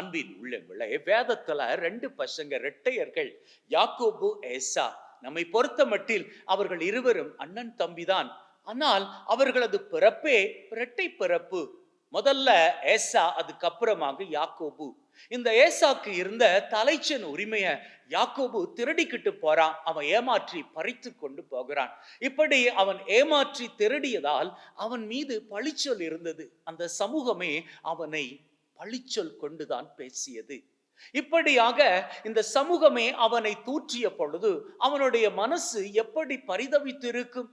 அன்பின் உள்ளங்களே வேதத்துல ரெண்டு பசங்க ரெட்டையர்கள் யாக்கோபு ஏசா நம்மை பொறுத்த மட்டில் அவர்கள் இருவரும் அண்ணன் தம்பிதான். ஆனால் அவர்களது பிறப்பே இரட்டை பிறப்பு. முதல்ல ஏசா அதுக்கப்புறமாக யாக்கோபு. இந்த ஏசாக்கு இருந்த தலைச்சன் உரிமைய யாக்கோபு திருடிக்கிட்டு போறான். அவன் ஏமாற்றி பறித்து கொண்டு போகிறான். இப்படி அவன் ஏமாற்றி திருடியதால் அவன் மீது பழிச்சொல் இருந்தது. அந்த சமூகமே அவனை பழிச்சொல் கொண்டுதான் பேசியது. இப்படியாக இந்த சமூகமே அவனை தூற்றிய பொழுது அவனுடைய மனசு எப்படி பரிதவித்திருக்கும்?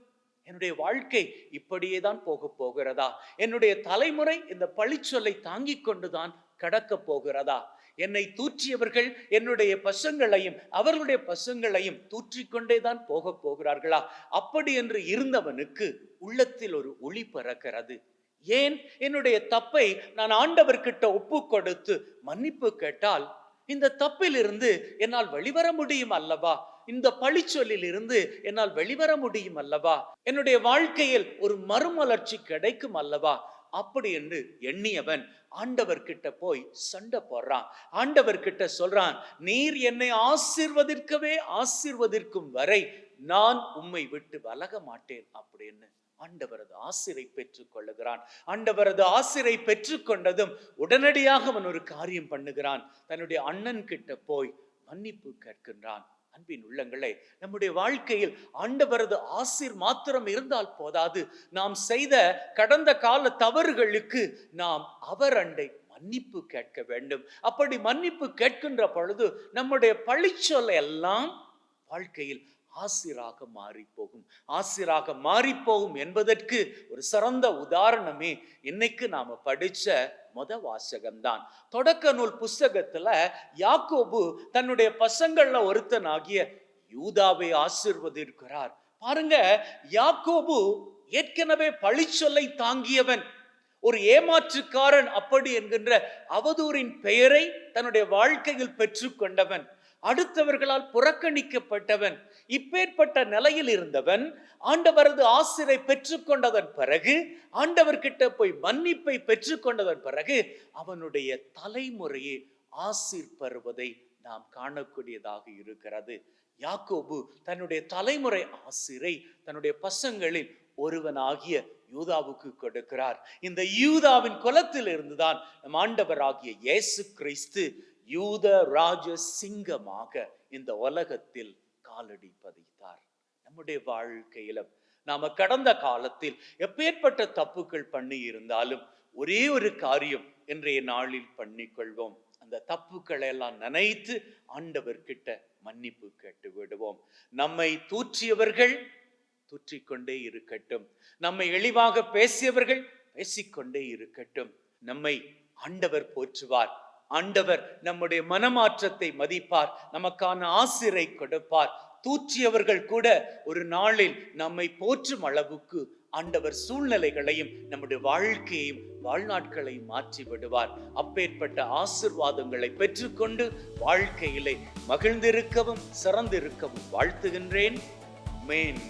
என்னுடைய வாழ்க்கை இப்படியே தான் போக போகிறதா? என்னுடைய தலைமுறை இந்த பழிச்சொல்லை தாங்கிக் கொண்டுதான் கடக்க போகிறதா? என்னை தூற்றியவர்கள் என்னுடைய பசங்களையும் அவர்களுடைய பசங்களையும் தூற்றிக்கொண்டே தான் போக போகிறார்களா? அப்படி என்று இருந்தவனுக்கு உள்ளத்தில் ஒரு ஒளி பறக்கிறது. ஏன்? என்னுடைய தப்பை நான் ஆண்டவர்கிட்ட ஒப்பு கொடுத்து மன்னிப்பு கேட்டால் இந்த தப்பிலிருந்து என்னால் வெளிவர முடியும் அல்லவா? இந்த பழிச்சொல்லில் இருந்து என்னால் வெளிவர முடியும் அல்லவா? என்னுடைய வாழ்க்கையில் ஒரு மறுமலர்ச்சி கிடைக்கும் அல்லவா? அப்படி என்று எண்ணியவன் ஆண்டவர்கிட்ட போய் சண்டை போடுறான். ஆண்டவர்கிட்ட சொல்றான் நீர் என்னை ஆசிர்வதற்கவே ஆசிர்வதற்கும் வரை நான் உம்மை விட்டு வழக மாட்டேன் அப்படின்னு. ஆண்டவரது ஆசிரை பெற்றுக் கொள்ளுகிறான். ஆண்டவரது ஆசிரை பெற்றுக்கொண்டதும் உடனடியாக அவன் ஒரு காரியம் பண்ணுகிறான். தன்னுடைய அண்ணன் கிட்ட போய் மன்னிப்பு கேட்கின்றான். அன்பின் உள்ளங்களே நம்முடைய வாழ்க்கையில் ஆண்டவரது ஆசிர் மாத்திரம் இருந்தால் போதாது. நாம் செய்த கடந்த கால தவறுகளுக்கு நாம் அவர் அண்டை மன்னிப்பு கேட்க வேண்டும். அப்படி மன்னிப்பு கேட்கின்ற பொழுது நம்முடைய பழிச்சொல்லை எல்லாம் வாழ்க்கையில் ஆசிராக மாறி போகும் ஆசிராக மாறி போகும் என்பதற்கு ஒரு சிறந்த உதாரணமே இன்னைக்கு நாம படிச்ச மொத வாசகம்தான். தொடக்க நூல் புஸ்தகத்துல யாக்கோபு தன்னுடைய பசங்கள்ல ஒருத்தனாகிய யூதாவை ஆசிர்வதிக்கிறார். பாருங்க யாக்கோபு ஏற்கனவே பழிச்சொல்லை தாங்கியவன். ஒரு ஏமாற்றுக்காரன் அப்படி என்கின்ற அவதூறின் பெயரை தன்னுடைய வாழ்க்கையில் பெற்றுக்கொண்டவன். அடுத்தவர்களால் புறக்கணிக்கப்பட்டவன். இப்பேற்பட்ட நிலையில் இருந்தவன் ஆண்டவரது ஆசிரை பெற்றுக்கொண்டதன் பிறகு ஆண்டவர்கிட்ட போய் மன்னிப்பை பெற்றுக்கொண்டதன் பிறகு அவனுடைய தலைமுறையை ஆசிர் பெறுவதை நாம் காணக்கூடியதாக இருக்கிறது. யாக்கோபு தன்னுடைய தலைமுறை ஆசிரை தன்னுடைய பசங்களில் ஒருவனாகிய யூதாவுக்கு கொடுக்கிறார். இந்த யூதாவின் குலத்தில் இருந்துதான் நம் ஆண்டவராகிய இயேசு கிறிஸ்து யூத ராஜ சிங்கமாக இந்த உலகத்தில் காலடி பதித்தார். நம்முடைய வாழ்க்கையில நாம கடந்த காலத்தில் எப்பேற்பட்ட தப்புக்கள் பண்ணி இருந்தாலும் ஒரே ஒரு காரியம் இன்றைய நாளில் பண்ணிக்கொள்வோம். அந்த தப்புக்களை எல்லாம் நினைத்து ஆண்டவர்கிட்ட மன்னிப்பு கேட்டு விடுவோம் நம்மை தூற்றியவர்கள் தூற்றிக்கொண்டே இருக்கட்டும். நம்மை எளிவாக பேசியவர்கள் பேசிக்கொண்டே இருக்கட்டும். நம்மை ஆண்டவர் போற்றுவார். ஆண்டவர் நம்முடைய மனமாற்றத்தை மதிப்பார். நமக்கான ஆசிரை கொடுப்பார். தூற்றியவர்கள் கூட ஒரு நாளில் நம்மை போற்றும் அளவுக்கு ஆண்டவர் சூழ்நிலைகளையும் நம்முடைய வாழ்க்கையையும் வாழ்நாட்களையும் மாற்றி விடுவார். அப்பேற்பட்ட ஆசிர்வாதங்களை பெற்றுக்கொண்டு வாழ்க்கையிலே மகிழ்ந்திருக்கவும் சிறந்திருக்கவும் வாழ்த்துகின்றேன். மேன்